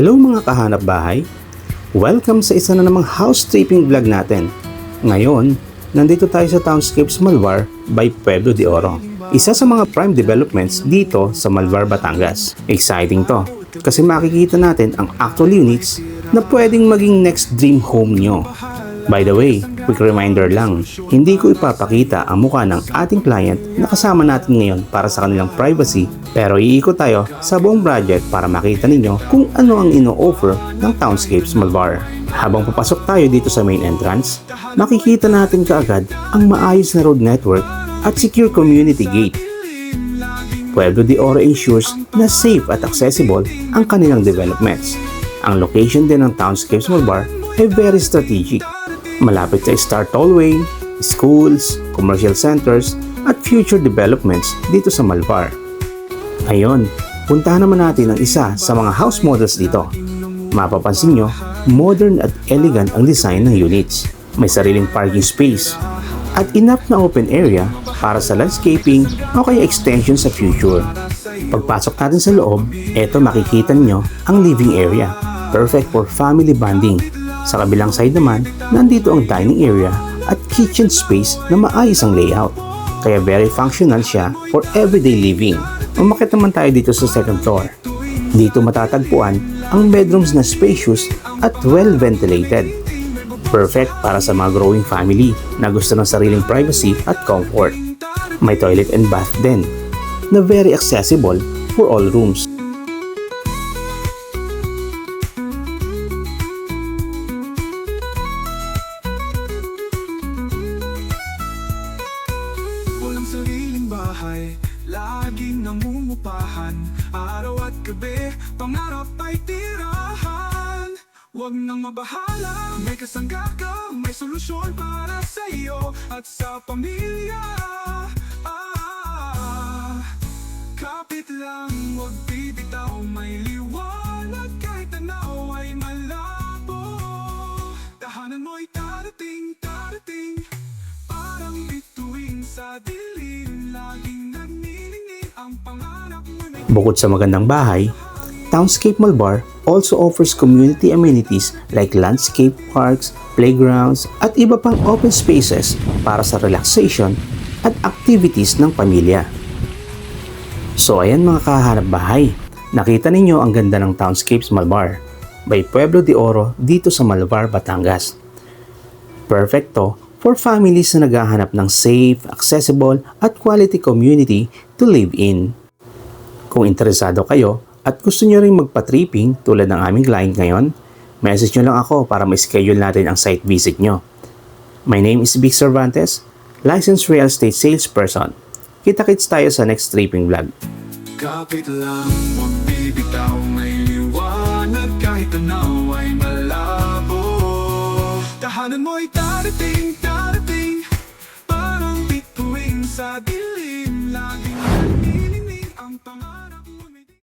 Hello mga kahanap bahay! Welcome sa isa na namang house tripping vlog natin. Ngayon, nandito tayo sa Townscapes Malvar by Pueblo de Oro. Isa sa mga prime developments dito sa Malvar, Batangas. Exciting to kasi makikita natin ang actual units na pwedeng maging next dream home nyo. By the way, quick reminder lang, hindi ko ipapakita ang mukha ng ating client na kasama natin ngayon para sa kanilang privacy pero iikot tayo sa buong project para makita ninyo kung ano ang ino-offer ng Townscapes Malvar. Habang papasok tayo dito sa main entrance, makikita natin kaagad ang maayos na road network at secure community gate. Pueblo de Oro ensures na safe at accessible ang kanilang developments. Ang location din ng Townscapes Malvar ay very strategic. Malapit sa Star Tollway, schools, commercial centers, at future developments dito sa Malvar. Ngayon, puntahan naman natin ang isa sa mga house models dito. Mapapansin nyo, modern at elegant ang design ng units. May sariling parking space at enough na open area para sa landscaping o kaya extension sa future. Pagpasok natin sa loob, eto makikita niyo ang living area. Perfect for family bonding. Sa kabilang side naman, nandito ang dining area at kitchen space na maayos ang layout. Kaya very functional siya for everyday living. Umakit naman tayo dito sa second floor. Dito matatagpuan ang bedrooms na spacious at well ventilated. Perfect para sa mga growing family na gusto ng sariling privacy at comfort. May toilet and bath din na very accessible for all rooms. Namumupahan Araw at gabi, pangarap ay tirahan. Huwag nang mabahala, may kasangga ka May solusyon para sa iyo at sa pamilya. Ah, Kapit lang, huwag bibitaw. May liwanag kahit tanaw ay malabo. Tahanan mo'y darating, darating. Parang bituin sa dilim Bukod sa magandang bahay, Townscape Malbar also offers community amenities like landscape parks, playgrounds, at iba pang open spaces para sa relaxation at activities ng pamilya. So ayan mga kahanap bahay, nakita ninyo ang ganda ng Townscapes Malbar by Pueblo de Oro dito sa Malvar, Batangas. Perfecto for families na naghahanap ng safe, accessible, at quality community to live in. Kung interesado kayo at gusto nyo rin magpa-tripping tulad ng aming client ngayon, message nyo lang ako para ma-schedule natin ang site visit nyo. My name is Vic Cervantes, licensed real estate salesperson. Kita-kits tayo sa next tripping vlog. Kapit lang, huwag bibitaw May liwanag kahit tanaw ay malabo Tahanan mo'y